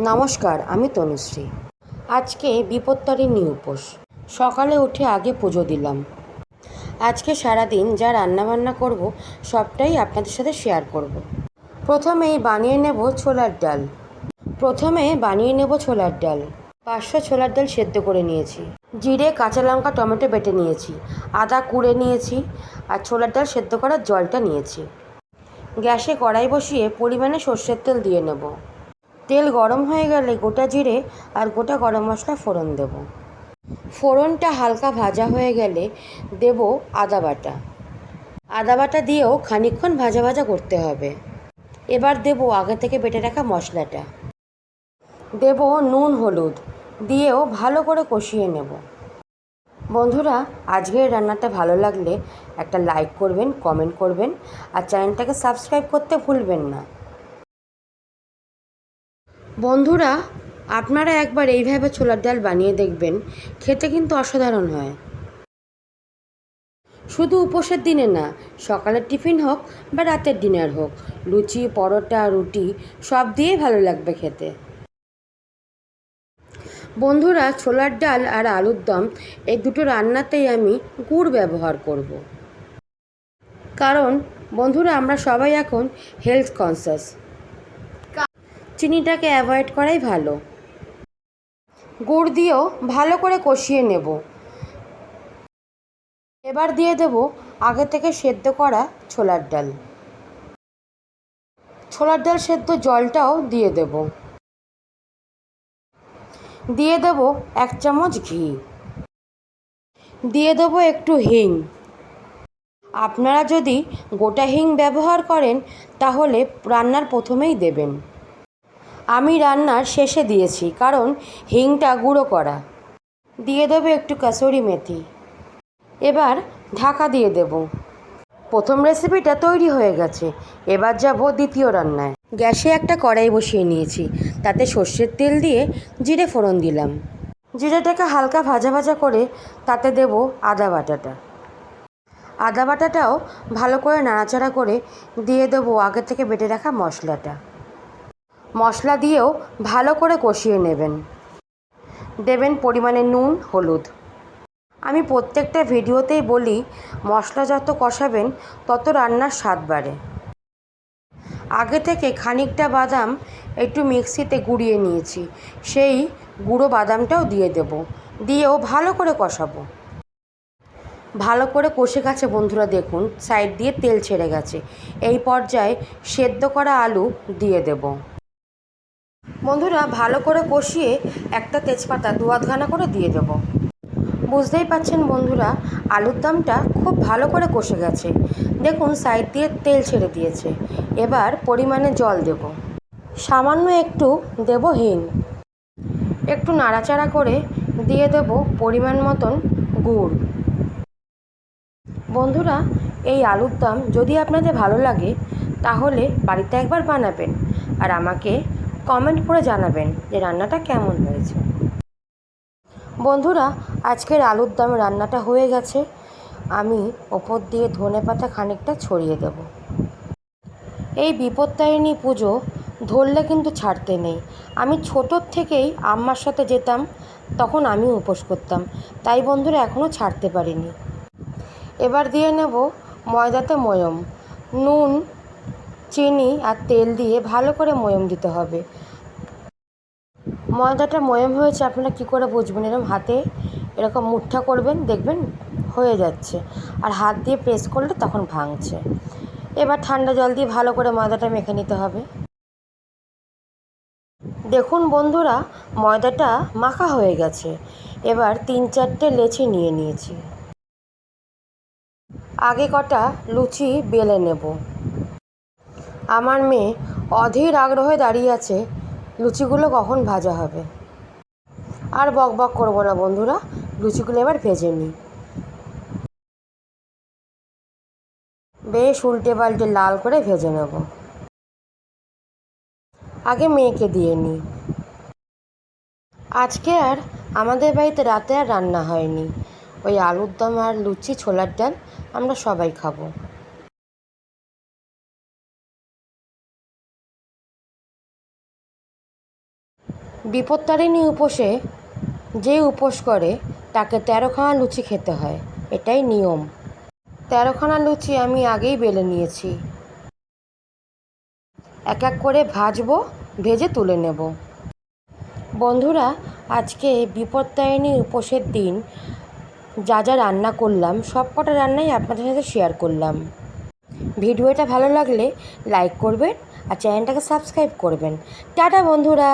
নমস্কার, আমি তনুশ্রী। আজকে বিপত্তারিণী উপোস সকালে উঠে আগে পুজো দিলাম। আজকে সারাদিন যা রান্নাবান্না করব, সবটাই আপনাদের সাথে শেয়ার করব। প্রথমেই বানিয়ে নেব ছোলার ডাল। প্রথমে বানিয়ে নেব ছোলার ডাল। পাঁচশো ছোলার ডাল সেদ্ধ করে নিয়েছি। জিরে, কাঁচা লঙ্কা, টমেটো বেটে নিয়েছি। আদা কুড়ে নিয়েছি আর ছোলার ডাল সেদ্ধ করার জলটা নিয়েছি। গ্যাসে কড়াই বসিয়ে পরিমাণে সর্ষের তেল দিয়ে নেব। তেল গরম হয়ে গেলে গোটা জিরে আর গোটা গরম মশলা ফোড়ন দেব। ফোড়নটা হালকা ভাজা হয়ে গেলে দেব আদা বাটা। আদা বাটা দিয়েও খানিকক্ষণ ভাজা ভাজা করতে হবে। এবার দেব আগে থেকে বেটে রাখা মশলাটা। দেব নুন, হলুদ দিয়েও ভালো করে কষিয়ে নেব। বন্ধুরা, আজকের রান্নাটা ভালো লাগলে একটা লাইক করবেন, কমেন্ট করবেন আর চ্যানেলটাকে সাবস্ক্রাইব করতে ভুলবেন না। বন্ধুরা, আপনারা একবার এইভাবে ছোলার ডাল বানিয়ে দেখবেন, খেতে কিন্তু অসাধারণ হয়। শুধু উপোসের দিনে না, সকালের টিফিন হোক বা রাতের ডিনার হোক, লুচি, পরোটা, রুটি, সব দিয়েই ভালো লাগবে খেতে। বন্ধুরা, ছোলার ডাল আর আলুর দম, এই দুটো রান্নাতেই আমি গুড় ব্যবহার করব। কারণ, বন্ধুরা, আমরা সবাই এখন হেলথ কনসিয়াস চিনিটাকে অ্যাভয়েড করাই ভালো। গুড় দিয়েও ভালো করে কষিয়ে নেব। এবার দিয়ে দেব আগে থেকে সেদ্ধ করা ছোলার ডাল। ছোলার ডাল সেদ্ধ জলটাও দিয়ে দেব। দিয়ে দেব এক চামচ ঘি। দিয়ে দেবো একটু হিং। আপনারা যদি গোটা হিং ব্যবহার করেন, তাহলে রান্নার প্রথমেই দেবেন। আমি রান্নার শেষে দিয়েছি, কারণ হিংটা গুঁড়ো করা। দিয়ে দেবো একটু কাসুরি মেথি। এবার ঢাকা দিয়ে দেব। প্রথম রেসিপিটা তৈরি হয়ে গেছে। এবার যাব দ্বিতীয় রান্নায়। গ্যাসে একটা কড়াই বসিয়ে নিয়েছি। তাতে সর্ষের তেল দিয়ে জিরে ফোড়ন দিলাম। জিরেটাকে হালকা ভাজা ভাজা করে তাতে দেব আদা বাটাটা। আদা বাটাটাও ভালো করে নাড়াচাড়া করে দিয়ে দেবো আগে থেকে বেটে রাখা মশলাটা। মশলা দিয়েও ভালো করে কষিয়ে নেবেন। দেবেন পরিমাণে নুন, হলুদ। আমি প্রত্যেকটা ভিডিওতেই বলি, মশলা যত কষাবেন, তত রান্নার স্বাদ বাড়ে। আগে থেকে খানিকটা বাদাম একটু মিক্সিতে গুঁড়িয়ে নিয়েছি। সেই গুঁড়ো বাদামটাও দিয়ে দেব। দিয়েও ভালো করে কষাবো। ভালো করে কষে গেছে বন্ধুরা, দেখুন সাইড দিয়ে তেল ছেড়ে গেছে। এই পর্যায়ে সেদ্ধ করা আলু দিয়ে দেব। বন্ধুরা, ভালো করে কষিয়ে একটা তেজপাতা দু আধখানা করে দিয়ে দেব। বুঝতেই পাচ্ছেন বন্ধুরা, আলুর দামটা খুব ভালো করে কষে গেছে। দেখুন, সাইড দিয়ে তেল ছেড়ে দিয়েছে। এবার পরিমাণে জল দেব। সামান্য একটু দেব হিং। একটু নাড়াচাড়া করে দিয়ে দেব পরিমাণ মতন গুড়। বন্ধুরা, এই আলুর দম যদি আপনাদের ভালো লাগে, তাহলে বাড়িতে একবার বানাবেন। আর আমাকে কমেন্ট করে জানাবেন যে রান্নাটা কেমন হয়েছে। বন্ধুরা, আজকের আলুর দম রান্নাটা হয়ে গেছে। আমি ওপর দিয়ে ধনে পাতা খানিকটা ছড়িয়ে দেব। এই বিপত্তারিণী পুজো ধরলে কিন্তু ছাড়তে নেই। আমি ছোটোর থেকেই আম্মার সাথে যেতাম, তখন আমি উপোস করতাম। তাই বন্ধুরা এখনও ছাড়তে পারিনি। এবার দিয়ে নেব ময়দাতে ময়ম, নুন চিনি আর তেল দিয়ে ভালো করে ময়ম দিতে হবে। ময়দাটা ময়ম হয়েছে, আপনারা কী করে বুঝবেন? এরকম হাতে এরকম মুঠা করবেন, দেখবেন হয়ে যাচ্ছে। আর হাত দিয়ে প্রেস করলে তখন ভাঙছে। এবার ঠান্ডা জল দিয়ে ভালো করে ময়দাটা মেখে নিতে হবে। দেখুন বন্ধুরা, ময়দাটা মাখা হয়ে গেছে। এবার তিন চারটে লেচি নিয়ে নিয়েছি। আগে কটা লুচি বেলে নেব। আমার মেয়ে অধীর আগ্রহে দাঁড়িয়ে আছে, লুচিগুলো কখন ভাজা হবে? আর বক বক করব না বন্ধুরা, লুচিগুলো এবার ভেজে নিই। বেশ উল্টে পাল্টে লাল করে ভেজে নেব। আগে মেয়েকে দিয়ে নিই। আজকে আর আমাদের বাড়িতে রাতে আর রান্না হয়নি। ওই আলুর দম আর লুচি, ছোলার ডাল আমরা সবাই খাব। বিপত্তারিণী উপোসে যে উপোস করে, তাকে তেরোখানা লুচি খেতে হয়। এটাই নিয়ম। তেরোখানা লুচি আমি আগেই বেলে নিয়েছি। এক এক করে ভাজবো, ভেজে তুলে নেব। বন্ধুরা, আজকে বিপত্তারিণী উপোসের দিন যা যা রান্না করলাম সব কটা রান্নাই আপনাদের সাথে শেয়ার করলাম। ভিডিওটা ভালো লাগলে লাইক করবেন আর চ্যানেলটাকে সাবস্ক্রাইব করবেন। টাটা বন্ধুরা!